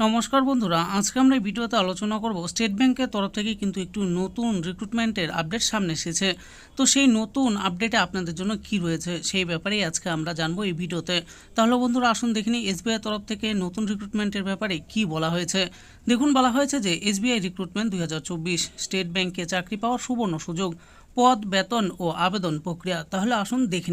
নমস্কার বন্ধুরা, আজকে আমরা এই ভিডিওতে আলোচনা করব স্টেট ব্যাংকের তরফ থেকে কিন্তু একটু নতুন রিক্রুটমেন্টের আপডেট সামনে এসেছে। তো সেই নতুন আপডেটে আপনাদের জন্য কি রয়েছে সেই ব্যাপারেই আজকে আমরা জানব এই ভিডিওতে। তাহলে বন্ধুরা, আসুন দেখিনি এসবিআই তরফ থেকে নতুন রিক্রুটমেন্টের ব্যাপারে কি বলা হয়েছে। দেখুন, বলা হয়েছে যে এসবিআই রিক্রুটমেন্ট দুই হাজার চব্বিশ স্টেট ব্যাংকে চাকরি পাওয়ার সুবর্ণ সুযোগ, পদ, বেতন ও আবেদন প্রক্রিয়া। তাহলে আসুন দেখে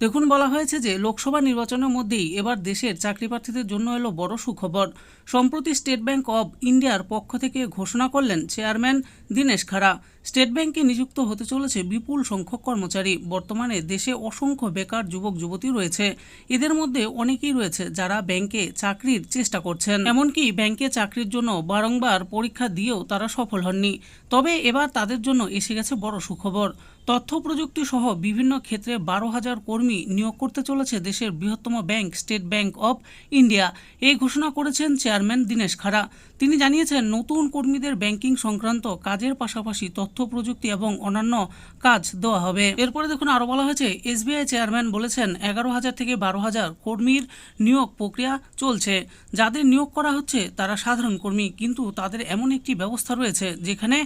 দেখুন, বলা হয়েছে যে লোকসভা নির্বাচনের মধ্যেই এবার দেশের চাকরি প্রার্থীদের জন্য এলো বড় সুখবর। সম্প্রতি স্টেট ব্যাংক অব ইন্ডিয়ার পক্ষ থেকে ঘোষণা করলেন চেয়ারম্যান দীনেশ খাড়া। স্টেট ব্যাংকে নিযুক্ত হতে চলেছে বিপুল সংখ্যক কর্মচারী। বর্তমানে দেশে অসংখ্য বেকার যুবক, যুবতী রয়েছে। এদের মধ্যে অনেকেই রয়েছে যারা ব্যাংকে চাকরির চেষ্টা করছেন। এমনকি ব্যাংকে চাকরির জন্য বারংবার পরীক্ষা দিয়েও তারা সফল হননি। তবে এবার তাদের জন্য এসে গেছে বড় সুখবর। তথ্য প্রযুক্তি সহ বিভিন্ন ক্ষেত্রে বারো হাজার কর্মী নিয়োগ করতে চলেছে দেশের বৃহত্তম bank, State Bank of India. এই ঘোষণা করেছেন চেয়ারম্যান দীনেশ খাড়া। তিনি জানিয়েছেন, নতুন কর্মীদের ব্যাংকিং সংক্রান্ত কাজের পাশাপাশি তথ্য প্রযুক্তি এবং অন্যান্য কাজ দেওয়া হবে। এরপরে দেখুন আরও বলা হয়েছে, এসবিআই চেয়ারম্যান বলেছেন, এগারো হাজার থেকে বারো হাজার কর্মীর নিয়োগ প্রক্রিয়া চলছে। যাদের নিয়োগ করা হচ্ছে, তারা সাধারণ কর্মী, কিন্তু তাদের এমন একটি ব্যবস্থা রয়েছে, যেখানে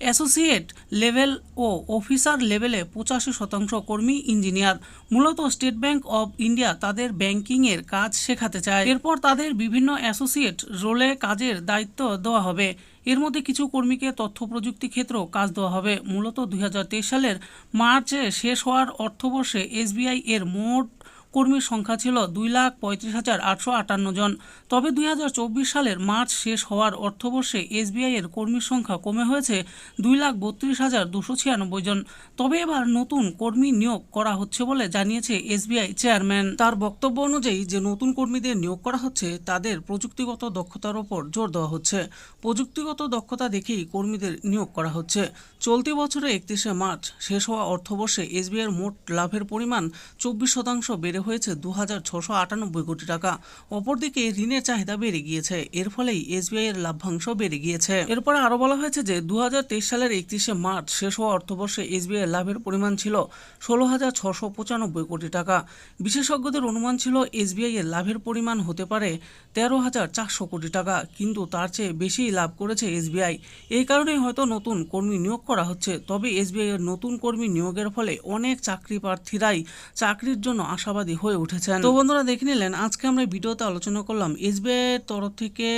অ্যাসোসিয়েট লেভেল ও অফিসার লেভেলে পঁচাশি শতাংশ কর্মী ইঞ্জিনিয়ার। মূলত স্টেট ব্যাংক অব ইন্ডিয়া তাদের ব্যাংকিংয়ের কাজ শেখাতে চায়। এরপর তাদের বিভিন্ন অ্যাসোসিয়েট রোলে কাজের দায়িত্ব দেওয়া হবে। এর মধ্যে কিছু কর্মীকে তথ্য প্রযুক্তি ক্ষেত্রেও কাজ দেওয়া হবে। মূলত দুই হাজার তেইশ সালের মার্চে শেষ হওয়ার অর্থবর্ষে এসবিআই এর মোট কর্মীর সংখ্যা ছিল দুই লাখ পঁয়ত্রিশ হাজার আটশো আটান্ন জন। তবে দুই হাজার চব্বিশ সালের মার্চ শেষ হওয়ার অর্থবর্ষে এসবিআই এর কর্মীর সংখ্যা কমে হয়েছে দুই লাখ বত্রিশ হাজার দুশো ছিয়ানব্বই জন। তবে এবার নতুন কর্মী নিয়োগ করা হচ্ছে বলে জানিয়েছে এসবিআই চেয়ারম্যান। তার বক্তব্য অনুযায়ী, যে নতুন কর্মীদের নিয়োগ করা হচ্ছে, তাদের প্রযুক্তিগত দক্ষতার ওপর জোর দেওয়া হচ্ছে। প্রযুক্তিগত দক্ষতা দেখেই কর্মীদের নিয়োগ করা হচ্ছে। চলতি বছরে একত্রিশে মার্চ শেষ হওয়া অর্থবর্ষে এসবিআইয়ের মোট লাভের পরিমাণ চব্বিশ শতাংশ বেড়ে হয়েছে দু হাজার ছশো আটানব্বই কোটি টাকা। অপরদিকে ঋণের চাহিদা বেড়ে গিয়েছে। এর ফলেই এসবিআই এর লাভ্যাংশ বেড়ে গিয়েছে। এরপরে আরও বলা হয়েছে যে দু হাজার তেইশ সালের একত্রিশে মার্চ শেষ হওয়া অর্থবর্ষে এসবিআই এর লাভের পরিমাণ ছিল ষোলো হাজার ছশো পঁচানব্বই কোটি টাকা। বিশেষজ্ঞদের অনুমান ছিল এসবিআই এর লাভের পরিমাণ হতে পারে তেরো হাজার চারশো কোটি টাকা, কিন্তু তার চেয়ে বেশি লাভ করেছে এসবিআই এই কারণেই হয়তো নতুন কর্মী নিয়োগ করা হচ্ছে। তবে এসবিআই এর নতুন কর্মী নিয়োগের ফলে অনেক চাকরি প্রার্থীরাই চাকরির জন্য আশাবাদী হয়ে উঠেছেন। তো বন্ধুরা দেখে নিলেন, আজকে আমরা ভিডিওতে আলোচনা করলাম এসবিআই এর তরফ থেকে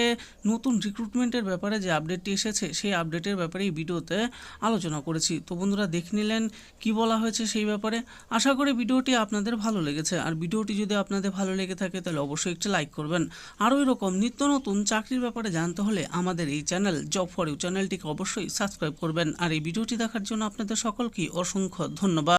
নতুন রিক্রুটমেন্টের ব্যাপারে যে আপডেটটি এসেছে, সেই আপডেটের ব্যাপারে এই ভিডিওতে আলোচনা করেছি। তো বন্ধুরা দেখে নিলেন কি বলা হয়েছে সেই ব্যাপারে। আশা করি ভিডিওটি আপনাদের ভালো লেগেছে। আর ভিডিওটি যদি আপনাদের ভালো লেগে থাকে, তাহলে অবশ্যই একটি লাইক করবেন। আরও এরকম নিত্য নতুন চাকরির ব্যাপারে জানতে হলে আমাদের এই চ্যানেল জব ফর ইউ চ্যানেলটিকে অবশ্যই সাবস্ক্রাইব করবেন। আর এই ভিডিওটি দেখার জন্য আপনাদের সকলকে অসংখ্য ধন্যবাদ।